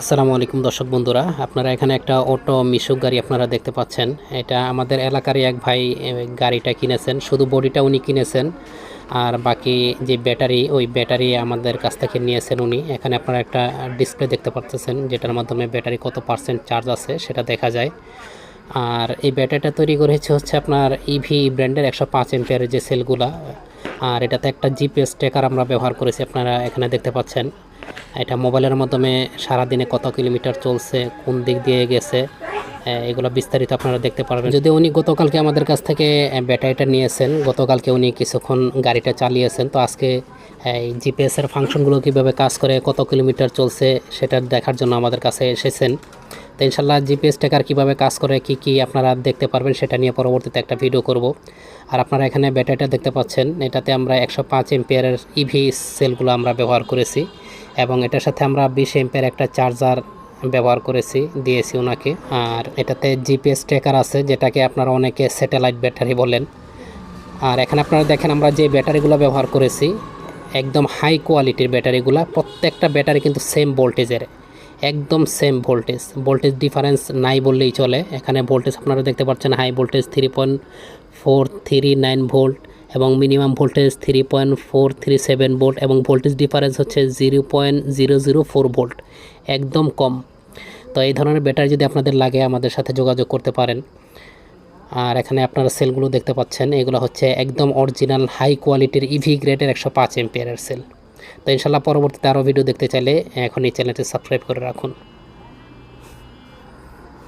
আসসালামু আলাইকুম দর্শক বন্ধুরা, আপনারা এখানে একটা অটো মিশুক গাড়ি আপনারা দেখতে পাচ্ছেন। এটা আমাদের এলাকারই এক ভাই গাড়িটা কিনেছেন, শুধু বডিটা উনি কিনেছেন, আর বাকি যে ব্যাটারি, ওই ব্যাটারি আমাদের কাছ থেকে নিয়েছেন উনি। এখানে আপনারা একটা ডিসপ্লে দেখতে পাচ্ছেন, যেটার মাধ্যমে ব্যাটারি কত পার্সেন্ট চার্জ আছে সেটা দেখা যায়। আর এই ব্যাটারিটা তৈরি করেছে হচ্ছে আপনার ইভি ব্র্যান্ডের একশো পাঁচ এম্পিয়ারের যে সেলগুলা, আর এটাতে একটা জিপিএস ট্র্যাকার আমরা ব্যবহার করেছি, আপনারা এখানে দেখতে পাচ্ছেন। এটা মোবাইলের মাধ্যমে সারাদিনে কত কিলোমিটার চলছে, কোন দিক দিয়ে গেছে এগুলো বিস্তারিত আপনারা দেখতে পারবেন। যদি উনি গতকালকে আমাদের কাছ থেকে ব্যাটারিটা নিয়েছেন, গতকালকে উনি কিছুক্ষণ গাড়িটা চালিয়েছেন, তো আজকে এই জিপিএস এর ফাংশনগুলো কীভাবে কাজ করে, কত কিলোমিটার চলছে, সেটা দেখার জন্য আমাদের কাছে এসেছেন। তো ইনশাল্লাহ জিপিএস ট্র্যাকার কীভাবে কাজ করে, কি কি আপনারা দেখতে পারবেন, সেটা নিয়ে পরবর্তীতে একটা ভিডিও করব। আর আপনারা এখানে ব্যাটারিটা দেখতে পাচ্ছেন, এটাতে আমরা একশো পাঁচ এম্পিয়ারের ইভি সেলগুলো আমরা ব্যবহার করেছি। এবং এটার সাথে আমরা বিশ এম্পিয়ার একটা চার্জার ব্যবহার করেছি, দিয়েছি ওনাকে। আর এটাতে জিপিএস ট্রেকার আছে, যেটাকে আপনারা অনেকে স্যাটেলাইট ব্যাটারি বলেন। আর এখানে আপনারা দেখেন আমরা যে ব্যাটারিগুলো ব্যবহার করেছি, একদম হাই কোয়ালিটির ব্যাটারিগুলো, প্রত্যেকটা ব্যাটারি কিন্তু সেম ভোল্টেজের একদম সেম ভোল্টেজ ভোল্টেজ ডিফারেন্স নাই বললেই চলে। এখানে ভোল্টেজ আপনারা দেখতে পাচ্ছেন high voltage three point four three nine volt এবং minimum voltage three point four three seven volt এবং ভোল্টেজ ডিফারেন্স হচ্ছে zero point zero zero four volt একদম কম। তো এই ধরনের ব্যাটারি যদি আপনাদের লাগে, আমাদের সাথে যোগাযোগ করতে পারেন। আর এখানে আপনারা সেলগুলো দেখতে পাচ্ছেন, এগুলো হচ্ছে একদম অরিজিনাল হাই কোয়ালিটির ইভি গ্রেডের একশো পাঁচ এম্পিয়ারের সেল তো ইনশাল্লাহ পরবর্তীতে আরও ভিডিও দেখতে চাইলে এখন এই চ্যানেলটি সাবস্ক্রাইব করে রাখুন।